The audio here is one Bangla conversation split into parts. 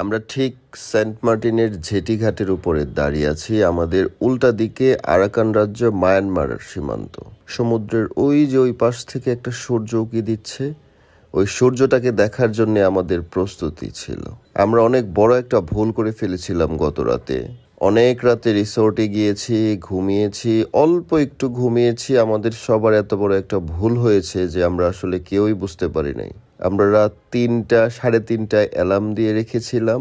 আমরা ঠিক সেন্ট মার্টিনের ঝেটিঘাটের উপরে দাঁড়িয়ে আছি, আমাদের উল্টা দিকে আরাকান রাজ্য মায়ানমার সীমান্ত। সমুদ্রের ওই যে ওই পাশ থেকে একটা সূর্য উঁকি দিচ্ছে, ওই সূর্যটাকে দেখার জন্য আমাদের প্রস্তুতি ছিল। আমরা অনেক বড় একটা ভুল করে ফেলেছিলাম গত রাতে। অনেক রাতে রিসোর্টে গিয়েছি, ঘুমিয়েছি, অল্প একটু ঘুমিয়েছি। আমাদের সবার এত বড় একটা ভুল হয়েছে যে আমরা আসলে কেউই বুঝতে পারি নাই। আমরা রাত তিনটা, সাড়ে তিনটায় অ্যালার্ম দিয়ে রেখেছিলাম।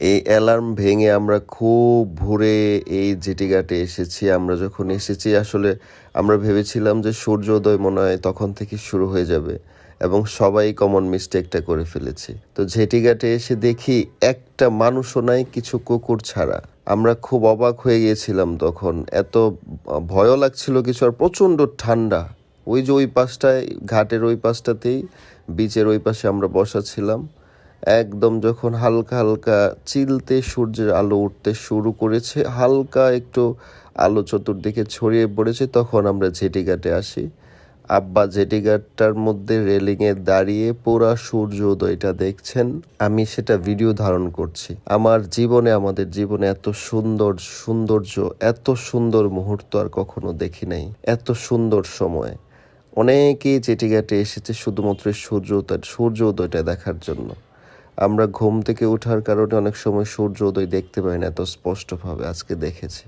এই অ্যালার্ম ভেঙে আমরা খুব ভোরে এই জেটিঘাটে এসেছি। আমরা যখন এসেছি আসলে আমরা ভেবেছিলাম যে সূর্যোদয় মনে হয় তখন থেকে শুরু হয়ে যাবে এবং সবাই কমন মিস্টেকটা করে ফেলেছি। তো জেটিঘাটে এসে দেখি একটা মানুষও নাই, কিছু কুকুর ছাড়া। আমরা খুব অবাক হয়ে গিয়েছিলাম তখন। এত ভয়ও লাগছিল কিছু আর প্রচণ্ড ঠান্ডা। ওই যে ওই পাশটায়, ঘাটের ওই পাশটাতেই বিচের ওই পাশে আমরা বসা ছিলাম। একদম যখন হালকা হালকা চিলতে সূর্যের আলো উঠতে শুরু করেছে, হালকা একটু আলো চতুর্দিকে ছড়িয়ে পড়েছে, তখন আমরা জেটিঘাটে আসি। আব্বা জেটিঘাটটার মধ্যে রেলিংয়ে দাঁড়িয়ে পুরা সূর্য উদয়টা দেখছেন, আমি সেটা ভিডিও ধারণ করছি। আমার জীবনে, আমাদের জীবনে এত সুন্দর সৌন্দর্য, এত সুন্দর মুহূর্ত আর কখনো দেখি নাই। এত সুন্দর সময়। অনেকেই জেটিঘাটে এসেছে শুধুমাত্র সূর্য উদয়, সূর্য উদয়টা দেখার জন্য। আমরা ঘুম থেকে ওঠার কারণে অনেক সময় সূর্য উদয় দেখতে পাই না, এত স্পষ্টভাবে আজকে দেখেছি।